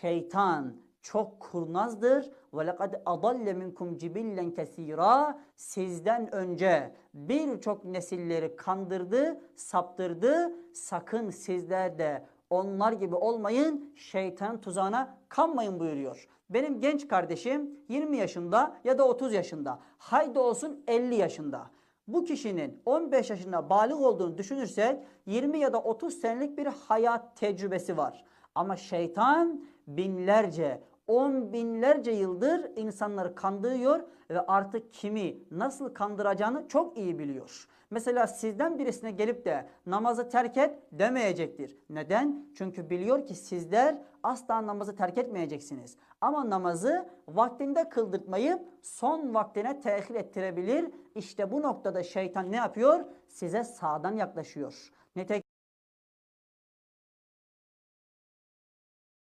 şeytan çok kurnazdır. Ve lekad adalle minkum cibillen kesira. Sizden önce birçok nesilleri kandırdı, saptırdı. Sakın sizler de onlar gibi olmayın, şeytan tuzağına kanmayın buyuruyor. Benim genç kardeşim 20 yaşında ya da 30 yaşında. Haydi olsun 50 yaşında. Bu kişinin 15 yaşında balık olduğunu düşünürsek 20 ya da 30 senelik bir hayat tecrübesi var. Ama şeytan binlerce, on binlerce yıldır insanları kandırıyor ve artık kimi nasıl kandıracağını çok iyi biliyor. Mesela sizden birisine gelip de namazı terk et demeyecektir. Neden? Çünkü biliyor ki sizler asla namazı terk etmeyeceksiniz. Ama namazı vaktinde kıldırtmayıp son vaktine tehir ettirebilir. İşte bu noktada şeytan ne yapıyor? Size sağdan yaklaşıyor. Nitekim